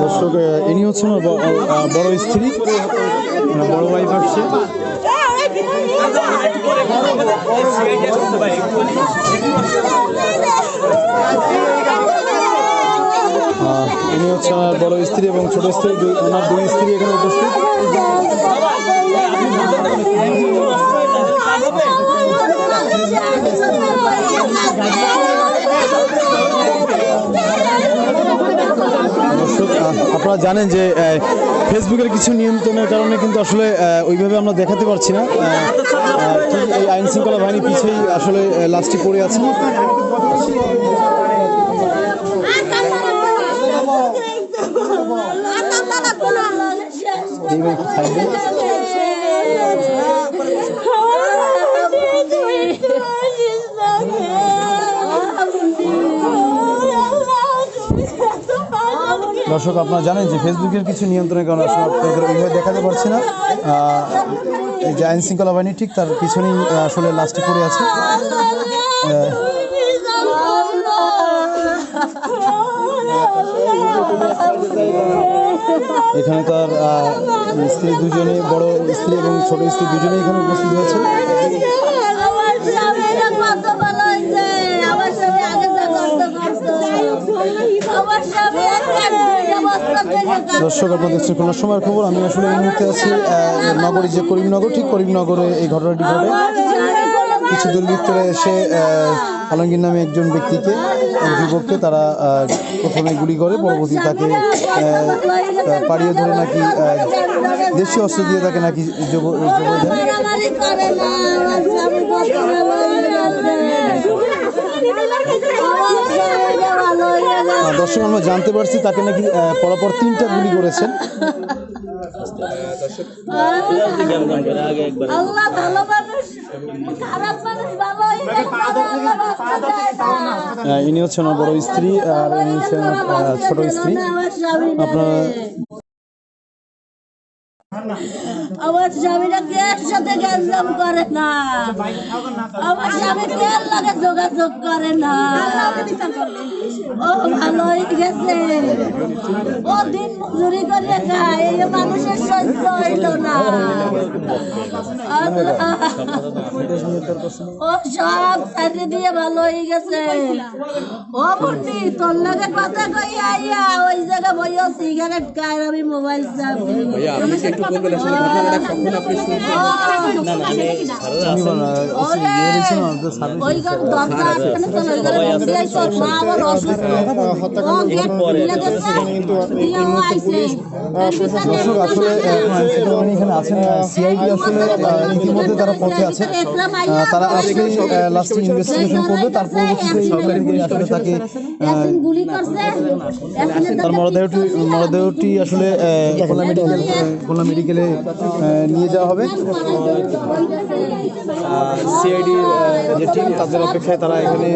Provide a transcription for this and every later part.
দর্শক ইনি হচ্ছেন ওর বড় স্ত্রী বড় ওয়াইফ আসছে। ইনি হচ্ছে ওনার বড় স্ত্রী এবং ছোট স্ত্রী ওনার দুই স্ত্রী এখানে উপস্থিত। আপনারা জানেন যে ফেসবুকের কিছু নিয়ন্ত্রণের কারণে কিন্তু আসলে ওইভাবে আমরা দেখাতে পারছি না। ঠিক এই আইন শৃঙ্খলা বাহিনী পিছেই আসলে লাস্টে পড়ে আছে। এইভাবে দর্শক, আপনারা জানেন যে ফেসবুকের কিছু নিয়ন্ত্রণের কারণে আসলে আপনাদের দেখাতে পারছি না। এই যে আইন শৃঙ্খলা বাহিনী ঠিক তার পিছনেই আসলে লাস্টে পড়ে আছে। এখানে তার স্ত্রী দুজনে, বড় স্ত্রী এবং ছোট স্ত্রী দুজনেই এখানে উপস্থিত হয়েছে। আমার দর্শক আপনাদের কোনো সময়ের খবর। আমি আসলে এই মুহূর্তে আছি নগরী যে করিমনগর, ঠিক করিমনগরে এই ঘটনাটি ঘটে। কিছু দুর্বৃত্তরা এসে আলমগীর নামে একজন ব্যক্তিকে যুবককে তারা প্রথমে গুলি করে, পরবর্তী তাকে পাড়িয়ে ধরে নাকি দেশীয় অস্ত্র দিয়ে তাকে নাকি দেন দর্শক, আমরা জানতে পারছি তাকে নাকি পরপর তিনটা গুলি করেছেন। ইনি হচ্ছে আমার বড় স্ত্রী, আর ইনি ছোট স্ত্রী। আপনারা আমার স্বামীরা কের সাথে গ্যাঞ্জাম করে না? আমার স্বামী কের লাগে যোগাযোগ করে না? ও ভালো হয়ে গেছে। ও দিন মজুরি করে খায়, এই মানুষের সহ্য হইল না। ও সব সাথে দিয়ে ভালো হয়ে গেছে। ও মুন্নি, তোর লাগে কথা কই আইয়া ওই জায়গা বইও সিগারেট খায় আর আমি মোবাইল চাপি ওইখান দরজা আটকানো ছিল, ওইখানে বন্দি আইছে, ওর মা আবার অসুস্থ। ও গেট খুলে গেছে, দিয়ে আইছে। দর্শক আসলে এখন আইন শৃঙ্খলা বাহিনী এখানে আছেন সিআইডি আসলে ইতিমধ্যে তারা পথে আছে তারা আজকে লাস্ট ইনভেস্টিগেশন করবে তার পরবর্তীতে এই সরকারি আসলে তাকে আহ, একদিন গুলি করছে একদিনে তার মরদেহটি মরদেহটি আসলে খোলা মেডিকেল খোলা মেডিকেলে নিয়ে যাওয়া হবে। সিআইডি যে টিম তাদের অপেক্ষায় তারা এখানে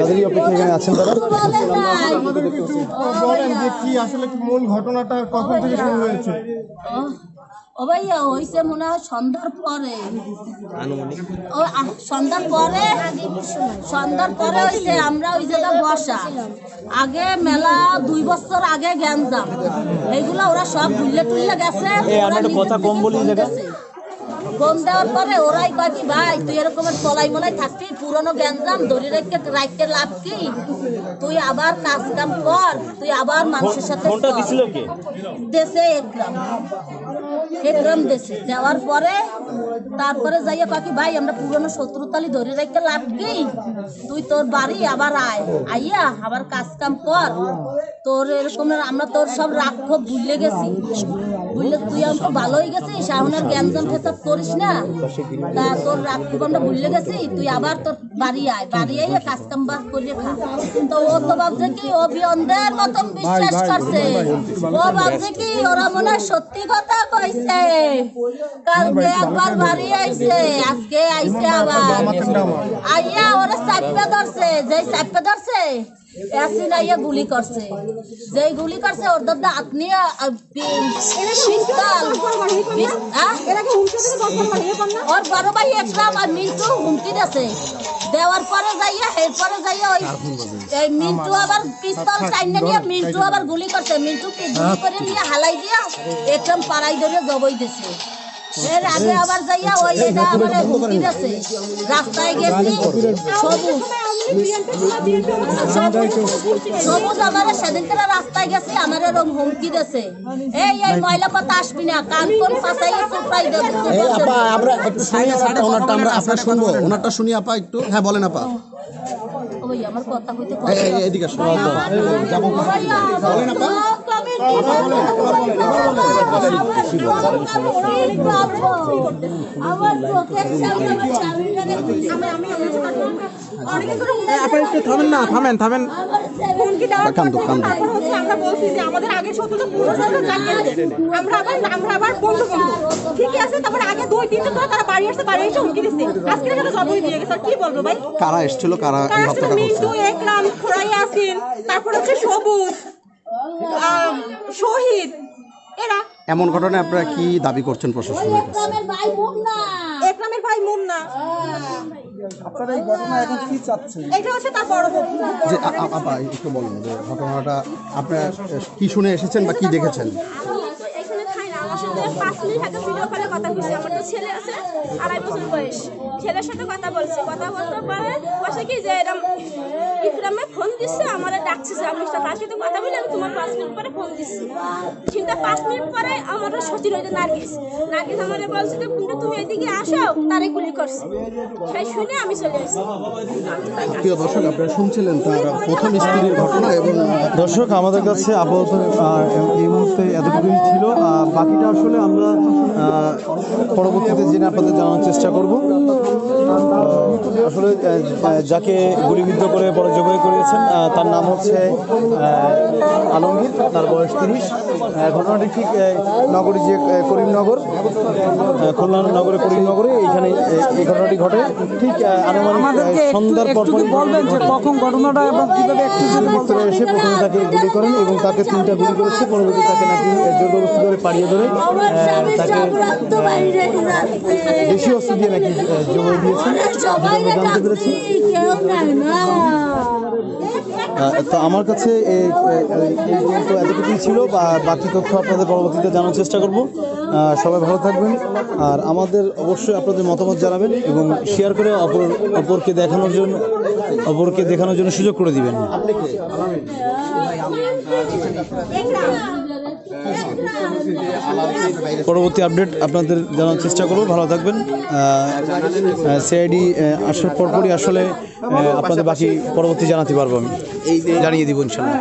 তাদেরই অপেক্ষা এখানে আছেন তারা। বলেন যে কি আসলে কোন মূল ঘটনাটা কখন থেকে শুরু হয়েছে? ও ভাইয়া হইছে মনে হয় সন্ধ্যার পরে। ও সন্ধ্যার পরে? সন্ধ্যার পরে হইছে আমরা ওই জায়গা বসা। আগে মেলা দুই বছর আগে গ্যাঞ্জাম। এইগুলা ওরা সব ভুললে টুললে গেছে কথা কম বলি ফোন দেওয়ার পরে ওরাই কয় কি ভাই তুই এরকমের তলাই মলাই থাকবি পুরনো গ্যাঞ্জাম ধরে রেখে রাখতে লাভ কি? তুই আবার কাজ কাম কর তুই আবার মানুষের সাথে। দেশে একরাম একরাম দেশে দেওয়ার পরে তারপরে যাইয়া কাকি ভাই আমরা পুরনো শত্রুতালি ধরে রাখতে লাভ কি? তুই তোর বাড়ি আবার আয়। আইয়া আবার কাজ কাম কর। তোর এরকম আমরা তোর সব রাক্ষ ভুলে গেছি। বুঝলে তুই আমাকে ভালো হয়ে গেছিস আর গ্যাঞ্জাম ফেসাব করিস না। তা তোর রাক্ষ আমরা ভুলে গেছি তুই আবার তোর বাড়ি আয়। বাড়ি আইয়া কাজ কাম বার করে খা। তো ও তো ভাবছে কি ও বিয়ন্দের মতন বিশ্বাস করছে। ও ভাবছে কি ওরা মনে হয় সত্যি কথা কইছে। কালকে একবার বাড়ি আইছে আজকে আইছে আবার। আইয়া ওরা চাপে ধরছে যে চাপে ধরছে একদিন গুলি করছে। যেই গুলি করছে ওর দাদা আপনি ওর বড় ভাই একরাম আর মিন্টু হুমকি দিয়েছে। দেওয়ার পরে যাইয়া এরপরে যাইয়া ওই এই মিন্টু আবার পিস্তল চাইনা নিয়ে মিন্টু আবার গুলি করছে। মিন্টুকে গুলি করে নিয়ে হালাই দিয়া একদম পাড়াই ধরে জবই দিছে। এর আগে আবার যাইয়া ওই এটা আমার হুমকি দিয়েছে রাস্তায় গেছি সবুজ। সবুজ আমার সেদিন রাস্তায় গেছি আমার এরকম হুমকি দিয়েছে এই এই ময়লা পাতা আসবি না কান কোন পাতাই চুপাই আপা আমরা একটু শুনি ওনারটা ওনারটা আমরা আপনার শুনব। ওনারটা শুনি আপা একটু। হ্যাঁ বলেন আপা। আমার কথা হইতে এদিকে বলেন আপা। আমার চোখের সামনে আমার স্বামীটাকে আপনি একটু থামেন না থামেন থামেন আমার বলছি যে আমাদের পুরো আমরা আবার আমরা আবার বন্ধু বন্ধু ঠিক আছে তারপরে আগে দুই তিনটা তারা বাড়ি আসছে বাড়ি এসে হুমকি দিচ্ছে আজকে এখানে জবই দিয়ে গেছে কি বলব ভাই কারা এসেছিল? কারা মিন্টু একরাম আসিন তারপর হচ্ছে সবুজ। শহীদ। এরা এমন ঘটনা আপনারা কি দাবি করছেন প্রশাসনের কাছে? একরামের ভাই মুন্না। আপনারা এই ঘটনা এখন কি চাচ্ছেন? এটা হচ্ছে তার বড় বোন যে আ- আ- আপা একটু বলুন যে ঘটনাটা আপনারা কি শুনে এসেছেন বা কি দেখেছেন এখানে খাই না আমার সাথে পাঁচ মিনিট আগে ভিডিও কলে কথা বলছি। আমার তো ছেলে আছে আড়াই বছর বয়স। ছেলের সাথে কথা বলছি। কথা বলতে পরে বসে কি যে এরম ইকরামে ফোন দিচ্ছে আমার ডাকছে যে আমি তার সাথে কথা বলি আমি তোমার পাঁচ মিনিট পরে ফোন দিচ্ছি কিন্তু পাঁচ মিনিট পরে আমার সতীর হইতে নার্গিস। নার্গিস আমার বলছে যে কিন্তু তুমি এদিকে আসো তারে গুলি করছে। সেই শুনে আমি চলে আসছি। প্রিয় দর্শক আপনারা শুনছিলেন তার প্রথম স্ত্রীর ঘটনা এবং দর্শক আমাদের কাছে আপাতত এই মুহূর্তে এতটুকুই ছিল। বাকিটা আসলে আমরা পরবর্তীতে জেনে আপনাদের জানানোর চেষ্টা করব। আসলে যাকে গুলিবিদ্ধ করে পরে জবাই করিয়েছেন তার নাম হচ্ছে আলমগীর তার বয়স তিরিশ। ঘটনাটি ঠিক নগরী যে করিমনগর খুলনা নগরে করিমনগরে এইখানে এই ঘটনাটি ঘটে। ঠিক আনুমানিক সন্ধ্যার বলবেন যে কখন ঘটনাটা এবং কীভাবে একটু ভিতরে এসে প্রথমে তাকে গুলি করেন এবং তাকে তিনটা গুলি করেছে। পরবর্তী তাকে নাকি আহ, জোরজবরদস্তি করে পাড়িয়ে ধরে তাকে দেশীয় অস্ত্র দিয়ে নাকি জবাই দিয়েছেন জানতে পেরেছি। তো আমার কাছে এতটুকুই ছিল বা বাকি তথ্য আপনাদের পরবর্তীতে জানার চেষ্টা করব। সবাই ভালো থাকবেন। আর আমাদের অবশ্যই আপনাদের মতামত জানাবেন এবং শেয়ার করে অপর, অপরকে দেখানোর জন্য, অপরকে দেখানোর জন্য সুযোগ করে দিবেন। পরবর্তী আপডেট আপনাদের জানার চেষ্টা করব। ভালো থাকবেন। সিআইডি আসার পরপরই আসলে আপনাদের বাকি পরবর্তী জানাতে পারব আমি। জানিয়ে দিব ইনশাল্লাহ।